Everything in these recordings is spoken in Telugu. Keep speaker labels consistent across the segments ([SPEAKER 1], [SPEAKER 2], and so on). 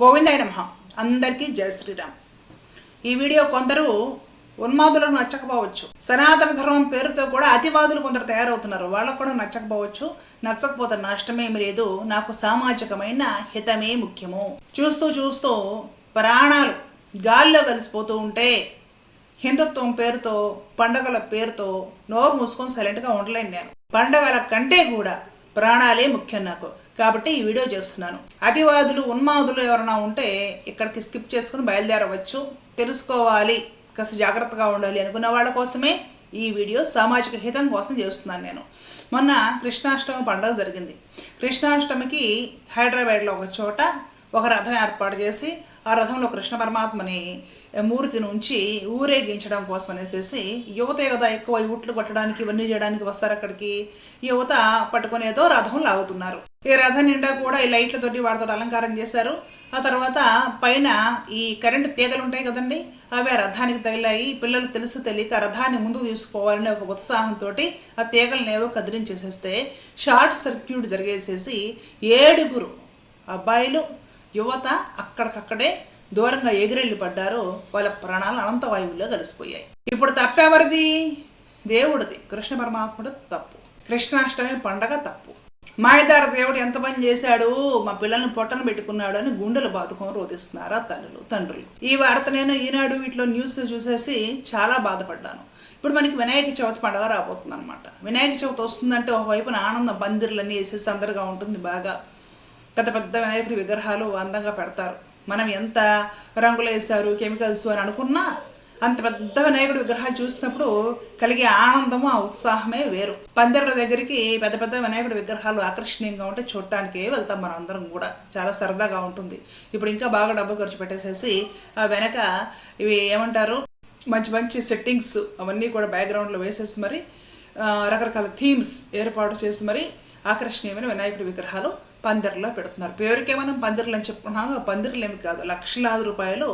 [SPEAKER 1] గోవిందాయ నమః అందరికీ జయ శ్రీరామ్. ఈ వీడియో కొందరు ఉన్మాదులకు నచ్చకపోవచ్చు. సనాతన ధర్మం పేరుతో కూడా అతివాదులు కొందరు తయారవుతున్నారు. వాళ్ళకు కూడా నచ్చకపోవచ్చు. నచ్చకపోతే నష్టమేమి లేదు నాకు సామాజికమైన హితమే ముఖ్యము. చూస్తూ చూస్తూ ప్రాణాలు గాల్లో కలిసిపోతూ ఉంటే హిందుత్వం పేరుతో పండగల పేరుతో నోరు మూసుకొని సైలెంట్గా ఉండలేను నేను. పండగల కంటే కూడా ప్రాణాలే ముఖ్యం నాకు. కాబట్టి ఈ వీడియో చేస్తున్నాను. అతివాదులు ఉన్మాదులు ఎవరైనా ఉంటే ఇక్కడికి స్కిప్ చేసుకుని బయలుదేరవచ్చు. తెలుసుకోవాలి కాస్త జాగ్రత్తగా ఉండాలి అనుకున్న వాళ్ళ కోసమే ఈ వీడియో సామాజిక హితం కోసం చేస్తున్నాను నేను. మొన్న కృష్ణాష్టమి పండుగ జరిగింది. కృష్ణాష్టమికి హైదరాబాద్లో ఒక చోట ఒక రథం ఏర్పాటు చేసి ఆ రథంలో కృష్ణ పరమాత్మని మూర్తి నుంచి ఊరేగించడం కోసం అనేసి యువత కదా ఎక్కువ ఊట్లు కొట్టడానికి ఇవన్నీ చేయడానికి వస్తారు అక్కడికి. యువత పట్టుకునేదో రథం లాగుతున్నారు. ఈ రథం నిండా కూడా ఈ లైట్లతోటి వాటితో అలంకారం చేశారు. ఆ తర్వాత పైన ఈ కరెంటు తీగలు ఉంటాయి కదండి అవి ఆ రథానికి తగిలాయి. పిల్లలు తెలుసు తెలియక రథాన్ని ముందుకు తీసుకోవాలనే ఒక ఉత్సాహంతో ఆ తీగలను ఏవో కదిలించేసేస్తే షార్ట్ సర్క్యూట్ జరిగేసేసి ఏడుగురు అబ్బాయిలు యువత అక్కడికక్కడే దూరంగా ఎగిరెళ్ళి పడ్డారు వాళ్ళ ప్రాణాలు అనంత వాయువుల్లో కలిసిపోయాయి. ఇప్పుడు తప్పెవరిది? దేవుడిది. కృష్ణ పరమాత్ముడు తప్పు. కృష్ణాష్టమి పండగ తప్పు. మాయదార దేవుడు ఎంత పని చేశాడు? మా పిల్లల్ని పొట్టను పెట్టుకున్నాడు అని గుండెలు బాదుకొని రోధిస్తున్నారు ఆ తల్లులు తండ్రులు. ఈ వార్త నేను ఈనాడు వీటిలో న్యూస్ చూసేసి చాలా బాధపడ్డాను. ఇప్పుడు మనకి వినాయక చవితి పండుగ రాబోతుంది అనమాట వినాయక చవితి వస్తుందంటే ఒకవైపున ఆనందం బందిర్లన్నీ వేసేసి అందరిగా ఉంటుంది బాగా. పెద్ద పెద్ద వినాయకుడి విగ్రహాలు అందంగా పెడతారు. మనం ఎంత రంగులు వేశారు కెమికల్స్ అని అనుకున్నా అంత పెద్ద వినాయకుడి విగ్రహాలు చూసినప్పుడు కలిగే ఆనందము ఆ ఉత్సాహమే వేరు. పందిర్ల దగ్గరికి పెద్ద పెద్ద వినాయకుడి విగ్రహాలు ఆకర్షణీయంగా ఉంటే చూడటానికే వెళ్తాం మనం అందరం కూడా. చాలా సరదాగా ఉంటుంది. ఇప్పుడు ఇంకా బాగా డబ్బు ఖర్చు పెట్టేసేసి ఆ వెనక ఇవి ఏమంటారు? మంచి మంచి సెట్టింగ్స్ అవన్నీ కూడా బ్యాక్గ్రౌండ్లో వేసేసి మరి రకరకాల థీమ్స్ ఏర్పాటు చేసి మరి ఆకర్షణీయమైన వినాయకుడి విగ్రహాలు పందిర్లో పెడుతున్నారు. పేరుకే మనం పందిర్లు అని చెప్పుకున్నాం పందిర్లు ఏమి కాదు. లక్షలాది రూపాయలు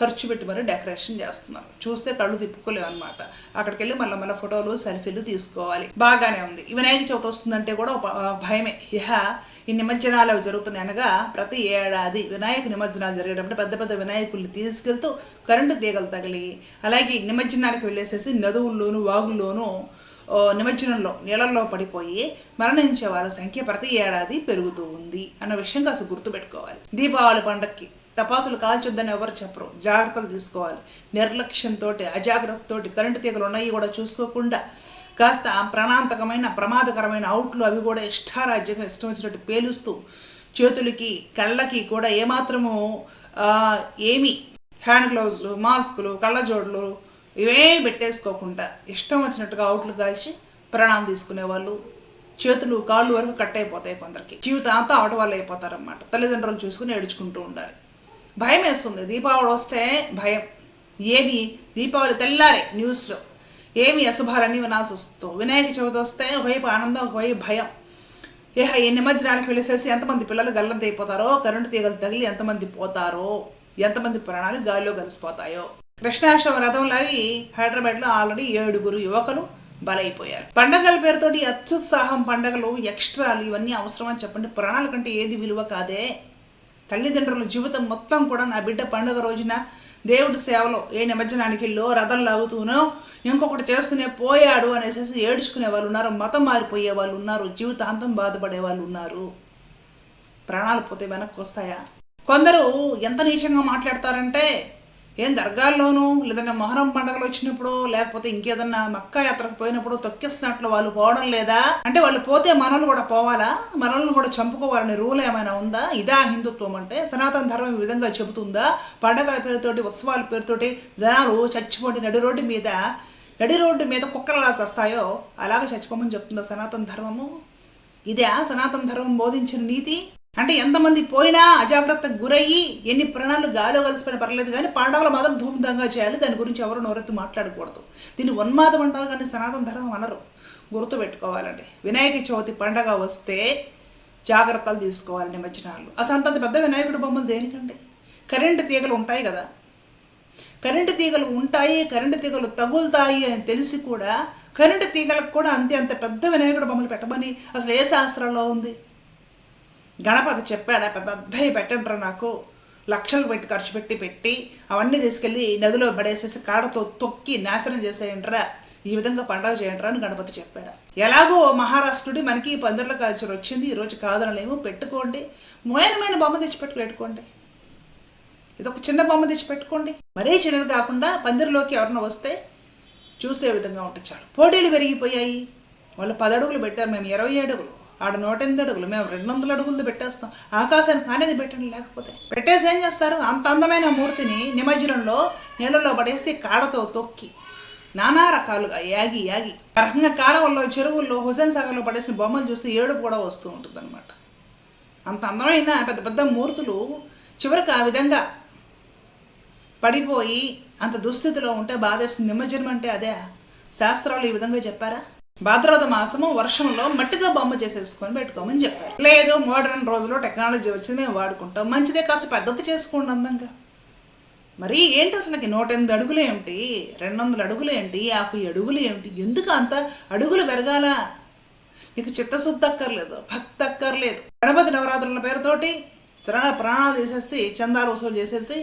[SPEAKER 1] ఖర్చు పెట్టి మరి డెకరేషన్ చేస్తున్నారు. చూస్తే కళ్ళు తిప్పుకోలేవు అనమాట అక్కడికి వెళ్ళి మళ్ళీ మళ్ళీ ఫోటోలు సెల్ఫీలు తీసుకోవాలి. బాగానే ఉంది. వినాయక చవితి వస్తుందంటే కూడా ఒక భయమే. ఇహ ఈ నిమజ్జనాలు అవి జరుగుతున్నాయి అనగా ప్రతి ఏడాది వినాయక నిమజ్జనాలు జరిగేటప్పుడు పెద్ద పెద్ద వినాయకుల్ని తీసుకెళ్తూ కరెంటు తీగలు తగిలి అలాగే నిమజ్జనానికి వెళ్ళేసేసి నదువుల్లోనూ వాగుల్లోనూ నిమజ్జనంలో నీళ్ళల్లో పడిపోయి మరణించే వారి సంఖ్య ప్రతి ఏడాది పెరుగుతూ ఉంది అన్న విషయం కాస్త గుర్తుపెట్టుకోవాలి. దీపావళి పండక్కి టపాసులు కాల్చొద్దని ఎవరు చెప్పరు. జాగ్రత్తలు తీసుకోవాలి. నిర్లక్ష్యంతో అజాగ్రత్తతోటి కరెంటు తీగలు ఉన్నాయి కూడా చూసుకోకుండా కాస్త ప్రాణాంతకమైన ప్రమాదకరమైన అవుట్లు అవి కూడా ఇష్టారాజ్యంగా ఇష్టం వచ్చినట్టు పేలుస్తూ చేతులకి కళ్ళకి కూడా ఏమాత్రము ఏమి హ్యాండ్ గ్లౌజులు మాస్కులు కళ్ళజోడులు ఇవే పెట్టేసుకోకుండా ఇష్టం వచ్చినట్టుగా అవుట్లు కాల్చి ప్రాణాలు తీసుకునే వాళ్ళు చేతులు కాళ్ళు వరకు కట్ అయిపోతాయి కొందరికి. జీవితం అంతా ఆట వాళ్ళు అయిపోతారన్నమాట. తల్లిదండ్రులు చూసుకుని ఏడుచుకుంటూ ఉండాలి. భయం వేస్తుంది. దీపావళి వస్తే భయం. ఏమి? దీపావళి తెల్లారే న్యూస్లో. ఏమి అశుభాలన్నీ వినాల్సి వస్తుందో వినాయక చవితి వస్తే ఒకవైపు ఆనందం ఒకవైపు భయం. ఏహ ఈ నిమజ్జనానికి వెళ్ళేసేసి ఎంతమంది పిల్లలు గల్లంతైపోతారో కరెంటు తీగలు తగిలి ఎంతమంది పోతారో ఎంతమంది ప్రాణాలు గాలిలో కలిసిపోతాయో. కృష్ణాష్టమి రథం లాగి హైదరాబాద్లో ఆల్రెడీ ఏడుగురు యువకులు బలైపోయారు. పండగల పేరుతోటి అత్యుత్సాహం పండగలు ఎక్స్ట్రాలు ఇవన్నీ అవసరం అని చెప్పండి. ప్రాణాల కంటే ఏది విలువ కాదే. తల్లిదండ్రుల జీవితం మొత్తం కూడా నా బిడ్డ పండుగ రోజున దేవుడి సేవలో ఏ నిమజ్జనానికి వెళ్ళో రథం లాగుతూనో ఇంకొకటి చేస్తూనే పోయాడు అనేసి ఏడ్చుకునే వాళ్ళు ఉన్నారు మతం మారిపోయే వాళ్ళు ఉన్నారు జీవితాంతం బాధపడే వాళ్ళు ఉన్నారు. ప్రాణాలు పోతే వెనక్కి వస్తాయా? కొందరు ఎంత నీచంగా మాట్లాడతారంటే ఏం దర్గాల్లోనూ లేదంటే మొహరం పండుగలు వచ్చినప్పుడు లేకపోతే ఇంకేదన్నా మక్కా యాత్రకు పోయినప్పుడు తొక్కేసినట్లు వాళ్ళు పోవడం లేదా? అంటే వాళ్ళు పోతే మనల్ని కూడా పోవాలా? మనల్ని కూడా చంపుకోవాలనే రూల్ ఏమైనా ఉందా? ఇదా హిందుత్వం అంటే? సనాతన ధర్మం ఈ విధంగా చెబుతుందా? పండగల పేరుతోటి ఉత్సవాల పేరుతోటి జనాలు చచ్చిపోండి నడి రోడ్డు మీద. నడి రోడ్డు మీద కుక్కలు అలా చస్తాయో? అలాగే చచ్చిపోమని చెప్తుందా సనాతన ధర్మము? ఇదే సనాతన ధర్మం బోధించిన నీతి? అంటే ఎంతమంది పోయినా అజాగ్రత్తకు గురయ్యి ఎన్ని ప్రాణాలు గాలిలో కలిసిపోయినా పర్లేదు కానీ పండుగలు మాత్రం ధూమ్ధంగా చేయాలి. దాని గురించి ఎవరు నోరెత్తి మాట్లాడకూడదు. దీన్ని ఉన్మాదం అంటారు కానీ సనాతన ధర్మం అనరు. గుర్తుపెట్టుకోవాలండి. వినాయక చవితి పండగ వస్తే జాగ్రత్తలు తీసుకోవాలి నిమజ్జనాలు అసలు అంతంత పెద్ద వినాయకుడి బొమ్మలు దేనికండి? కరెంటు తీగలు ఉంటాయి కదా. కరెంటు తీగలు ఉంటాయి కరెంటు తీగలు తగులుతాయి అని తెలిసి కూడా కరెంటు తీగలకు కూడా అంతే అంత పెద్ద వినాయకుడు బొమ్మలు పెట్టమని అసలు ఏ శాస్త్రంలో ఉంది? గణపతి చెప్పాడు పెద్దవి పెట్టండ్రా నాకు. లక్షలు పెట్టి ఖర్చు పెట్టి పెట్టి అవన్నీ తీసుకెళ్ళి నదిలో పడేసేసి కాడతో తొక్కి నాశనం చేసేయండిరా. ఈ విధంగా పండగ చేయండిరా అని గణపతి చెప్పాడు. ఎలాగో మహారాష్ట్రుడి మనకి పందిర్ల కల్చర్ వచ్చింది. ఈరోజు కాదనలేము. పెట్టుకోండి. మోయనమైన బొమ్మ తెచ్చిపెట్టు పెట్టుకోండి. ఇది ఒక చిన్న బొమ్మ తెచ్చి పెట్టుకోండి మరీ చిన్నది కాకుండా పందిరిలోకి ఎవరన్నా వస్తే చూసే విధంగా ఉంటే చాలు. పోటీలు పెరిగిపోయాయి. వాళ్ళు పది అడుగులు పెట్టారు. మేము ఇరవై అడుగులు. ఆడ నూట ఎనిమిది అడుగులు మేము రెండు వందల అడుగులది పెట్టేస్తాం. ఆకాశానికి అనేది పెట్టండి లేకపోతే. పెట్టేసి ఏం చేస్తారు? అంత అందమైన మూర్తిని నిమజ్జనంలో నీళ్ళలో పడేసి కాడతో తొక్కి నానా రకాలుగా యాగి యాగి. రకంగా కాలువల్లో చెరువుల్లో హుసేన్ సాగర్లో పడేసిన బొమ్మలు చూస్తే ఏడుపు కూడా వస్తూ ఉంటుంది అంత అందమైన పెద్ద పెద్ద మూర్తులు చివరికి ఆ విధంగా పడిపోయి అంత దుస్థితిలో ఉంటే బాధేస్తుంది. నిమజ్జనం అంటే అదే. శాస్త్రాలు ఈ విధంగా చెప్పారా? భాద్రపద మాసము వర్షంలో మట్టితో బొమ్మ చేసేసుకొని పెట్టుకోమని చెప్పారు. లేదు మోడర్న్ రోజులో టెక్నాలజీ వచ్చింది మేము వాడుకుంటాం. మంచిదే కాస్త పెద్దది చేసుకోండి అందంగా. మరి ఏంటి అసలుకి నూట ఎనిమిది అడుగులు ఏమిటి రెండు వందల అడుగులు ఏంటి యాభై అడుగులు ఏమిటి ఎందుకు అంత అడుగులు పెరగాల? నీకు చిత్తశుద్ధి అక్కర్లేదు భక్తి అక్కర్లేదు. గణపతి నవరాత్రుల పేరుతోటి ప్రాణ ప్రాణాలు చేసేసి చందాలు వసూలు చేసేసి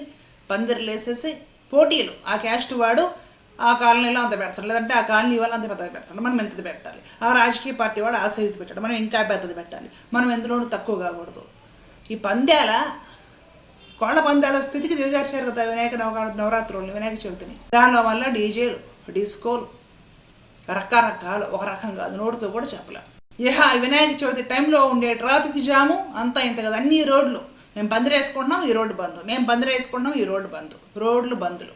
[SPEAKER 1] పందిర్లు వేసేసి పోటీలు. ఆ క్యాస్ట్ వాడు ఆ కాలనీలో అంత పెడతారు. లేదంటే ఆ కాలనీ వాళ్ళు అంత పెద్దది పెడతారు. మనం ఎంతది పెట్టాలి? ఆ రాజకీయ పార్టీ వాడు ఆ సైజు పెట్టాడు మనం ఇంకా పెద్దది పెట్టాలి. మనం ఎందులోనూ తక్కువ కాకూడదు. ఈ పందేల కోళ్ళ పందాల స్థితికి దిగజార్చారు కదా వినాయక నవ నవరాత్రులు వినాయక చవితిని. దాని వల్ల డీజేలు డిస్కోలు రకరకాలు ఒక రకం కాదు. నోటితో కూడా చెప్పలేం. ఇహ వినాయక చవితి టైంలో ఉండే ట్రాఫిక్ జాము అంతా ఇంత కదా. అన్ని రోడ్లు. మేము పందిరి వేసుకుంటున్నాం ఈ రోడ్డు బంద్. మేము పందిరి వేసుకుంటున్నాం ఈ రోడ్డు బంద్. రోడ్లు బందులు.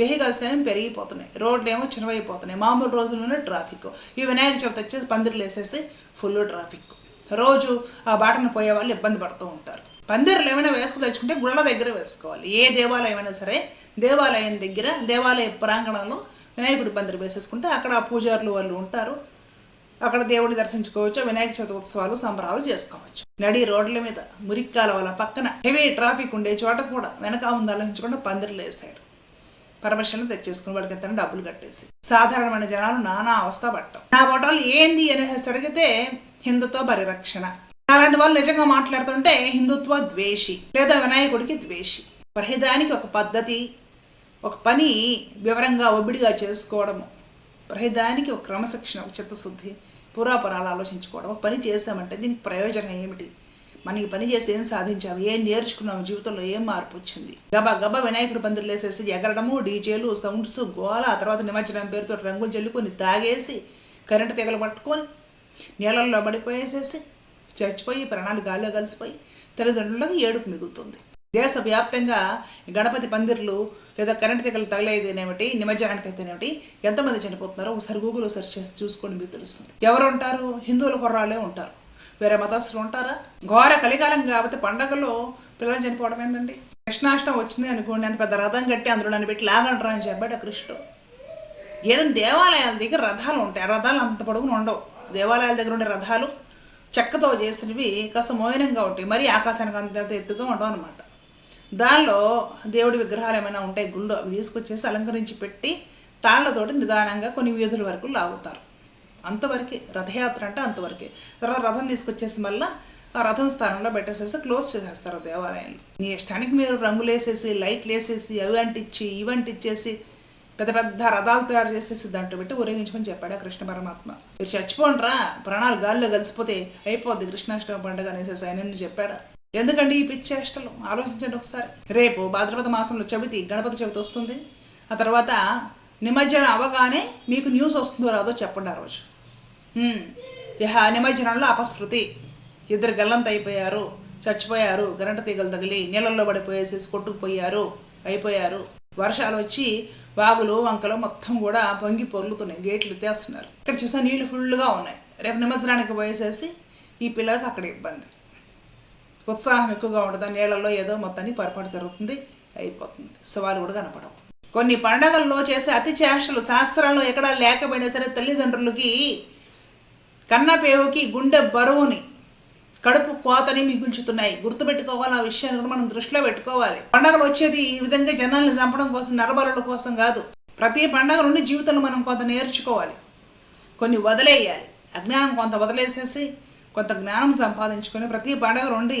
[SPEAKER 1] వెహికల్స్ ఏమి పెరిగిపోతున్నాయి. రోడ్లు ఏమో చిన్నవైపోతున్నాయి మామూలు రోజుల్లోనే ట్రాఫిక్. ఈ వినాయక చవితి వచ్చేసి పందిర్లు వేసేస్తే ఫుల్ ట్రాఫిక్. రోజు ఆ బాటను పోయే వాళ్ళు ఇబ్బంది పడుతూ ఉంటారు. పందిర్లు ఏమైనా వేసుకు తెచ్చుకుంటే గుళ్ళ దగ్గర వేసుకోవాలి. ఏ దేవాలయం అయినా సరే దేవాలయం దగ్గర దేవాలయ ప్రాంగణంలో వినాయకుడి పందిరి వేసేసుకుంటే అక్కడ పూజారులు వాళ్ళు ఉంటారు. అక్కడ దేవుడిని దర్శించుకోవచ్చు వినాయక చవితి ఉత్సవాలు సంబరాలు చేసుకోవచ్చు. నడి రోడ్ల మీద మురిక్కాల వల్ల పక్కన హెవీ ట్రాఫిక్ ఉండే చోట కూడా వెనక ముందు ఆలోచించకుండా పందిర్లు వేసాడు పర్మిషన్లు తెచ్చేసుకుని వాడికి ఎంత డబ్బులు కట్టేసి. సాధారణమైన జనాలు నానా అవస్థ పట్టం నా బొటాలు ఏంది అనేసి అడిగితే హిందుత్వ పరిరక్షణ. అలాంటి వాళ్ళు నిజంగా మాట్లాడుతుంటే హిందుత్వ ద్వేషి లేదా వినాయకుడికి ద్వేషి. ప్రతిదానికి ఒక పద్ధతి ఒక పని వివరంగా ఒబిడిగా చేసుకోవడము. ప్రతిదానికి ఒక క్రమశిక్షణ ఒక చిత్తశుద్ధి పురాపురాలు ఆలోచించుకోవడం. ఒక పని చేసామంటే దీనికి ప్రయోజనం ఏమిటి? మనకి ఈ పని చేసి ఏం సాధించాము? ఏం నేర్చుకున్నాము? జీవితంలో ఏం మార్పు వచ్చింది? గబా గబా వినాయకుడు పందిర్లు వేసేసి ఎగరడము డీజేలు సౌండ్స్ గోల ఆ తర్వాత నిమజ్జనం పేరుతో రంగులు చల్లుకొని తాగేసి కరెంటు తీగలు పట్టుకొని నీళ్ళల్లో పడిపోయేసేసి చచ్చిపోయి ప్రాణాలు గాలిలో కలిసిపోయి తల్లిదండ్రులకు ఏడుపు మిగులుతుంది. దేశవ్యాప్తంగా గణపతి పందిర్లు లేదా కరెంటు తీగలు తగలేదేనేమిటి? నిమజ్జనానికి అయితేనేమిటి? ఎంతమంది చనిపోతున్నారో ఒకసారి గూగుల్లో సెర్చ్ చేసి చూసుకోండి మీకు తెలుస్తుంది. ఎవరు ఉంటారు? హిందువుల కుర్రాళ్ళే ఉంటారు. వేరే మతస్థులు ఉంటారా? ఘోర కలికాలం కాబట్టి పండగలో పిల్లలు చనిపోవడం ఏందండి? కృష్ణాష్టం వచ్చింది అనుకోండి అంత పెద్ద రథం కట్టి అందులో నన్ను పెట్టి లాగంటారా అని చెప్పాడు ఆ కృష్ణుడు. ఏదైనా దేవాలయాల దగ్గర రథాలు ఉంటాయి. ఆ రథాలు అంత పొడుగున ఉండవు. దేవాలయాల దగ్గర ఉండే రథాలు చెక్కతో చేసినవి కాస్త మోయనంగా ఉంటాయి. మరీ ఆకాశానికి అంత ఎత్తుగా ఉండవు అనమాట దానిలో దేవుడి విగ్రహాలు ఏమైనా ఉంటాయి గుళ్ళు అవి తీసుకొచ్చేసి అలంకరించి పెట్టి తాళ్ళతోటి నిదానంగా కొన్ని వీధుల వరకు లాగుతారు. అంతవరకే రథయాత్ర అంటే అంతవరకే. తర్వాత రథం తీసుకొచ్చేసి మళ్ళీ ఆ రథం స్థానంలో పెట్టేసేసి క్లోజ్ చేసేస్తారు దేవాలయాలు నీ ఇష్టానికి మీరు రంగులు వేసేసి లైట్లు వేసేసి అవి అంటిచ్చి ఇవి అంటించేసి పెద్ద పెద్ద రథాలు తయారు చేసేసి దాంట్లో పెట్టి ఊరేగించమని చెప్పాడు ఆ కృష్ణ పరమాత్మ. మీరు చచ్చిపోండిరా ప్రాణాలు గాల్లో కలిసిపోతే అయిపోద్ది కృష్ణాష్టమి పండుగ అనేసి ఆయన చెప్పాడు? ఎందుకండి ఈ పిచ్చేష్టలు ఆలోచించండి ఒకసారి. రేపు భాద్రపద మాసంలో చవితి గణపతి చవితి వస్తుంది. ఆ తర్వాత నిమజ్జనం అవగానే మీకు న్యూస్ వస్తుందో రాదో చెప్పండి ఆ రోజు. ఇహ నిమజ్జనంలో అపశృతి. ఇద్దరు గల్లంత అయిపోయారు చచ్చిపోయారు గరంట తీగలు తగిలి నీళ్ళల్లో పడిపోయేసేసి కొట్టుకుపోయారు అయిపోయారు. వర్షాలు వచ్చి వాగులు వంకలు మొత్తం కూడా పొంగి పొర్లుతున్నాయి. గేట్లు తెస్తున్నారు ఇక్కడ చూసా నీళ్ళు ఫుల్గా ఉన్నాయి. రేపు నిమజ్జనానికి పోయేసేసి ఈ పిల్లలకి అక్కడ ఇబ్బంది. ఉత్సాహం ఎక్కువగా ఉంటుంది. నీళ్ళల్లో ఏదో మొత్తాన్ని పొరపాటు జరుగుతుంది అయిపోతుంది. సవాలు కూడా కనపడవు. కొన్ని పండగల్లో చేసే అతి చేష్టలు శాస్త్రాలు ఎక్కడా లేకపోయినా సరే తల్లిదండ్రులకి కన్నపేవుకి గుండె బరువుని కడుపు కోతని మిగుల్చుతున్నాయి. గుర్తుపెట్టుకోవాలి ఆ విషయాన్ని కూడా మనం దృష్టిలో పెట్టుకోవాలి. పండగలు వచ్చేది ఈ విధంగా జనాలను చంపడం కోసం నరబరుల కోసం కాదు. ప్రతి పండగ నుండి జీవితంలో మనం కొంత నేర్చుకోవాలి. కొన్ని వదిలేయాలి. అజ్ఞానం కొంత వదిలేసేసి కొంత జ్ఞానం సంపాదించుకొని ప్రతి పండగ నుండి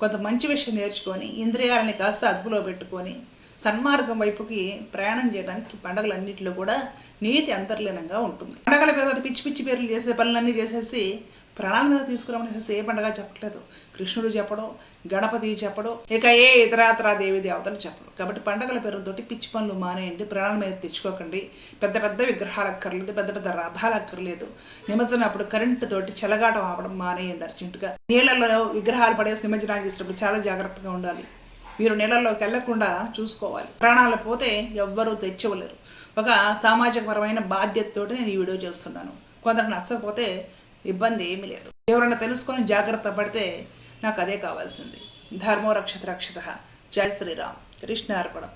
[SPEAKER 1] కొంత మంచి విషయం నేర్చుకొని ఇంద్రియాలని కాస్త అదుపులో పెట్టుకొని సన్మార్గం వైపుకి ప్రయాణం చేయడానికి పండగలన్నింటిలో కూడా నీతి అంతర్లీనంగా ఉంటుంది. పండగల పేరు పిచ్చి పిచ్చి పేర్లు చేసే పనులన్నీ చేసేసి ప్రాణాల మీద తీసుకురామనేసి ఏ పండగ చెప్పట్లేదు. కృష్ణుడు చెప్పడం గణపతి చెప్పడం ఇక ఏ ఇతరాతరా దేవి దేవతలు చెప్పడం కాబట్టి పండగల పేరుతోటి పిచ్చి పనులు మానేయండి ప్రాణాల మీద తెచ్చుకోకండి. పెద్ద పెద్ద విగ్రహాలు అక్కర్లేదు పెద్ద పెద్ద రథాలు అక్కర్లేదు. నిమజ్జనం అప్పుడు కరెంటు తోటి చెలగాటం ఆపడం మానేయండి అర్జెంటుగా. నీళ్ళల్లో విగ్రహాలు పడేసి నిమజ్జనాలు చేసేటప్పుడు చాలా జాగ్రత్తగా ఉండాలి. మీరు నీళ్ళల్లోకి వెళ్ళకుండా చూసుకోవాలి. ప్రాణాలు పోతే ఎవ్వరూ తెచ్చివ్వలేరు. ఒక సామాజికపరమైన బాధ్యతతోటి నేను ఈ వీడియో చేస్తున్నాను. కొందరు నచ్చకపోతే ఇబ్బంది ఏమీ లేదు. ఎవరైనా తెలుసుకొని జాగ్రత్త పడితే నాకు అదే కావాల్సింది. ధర్మో రక్షత రక్షిత. జయ శ్రీరామ్. కృష్ణ అర్పణం.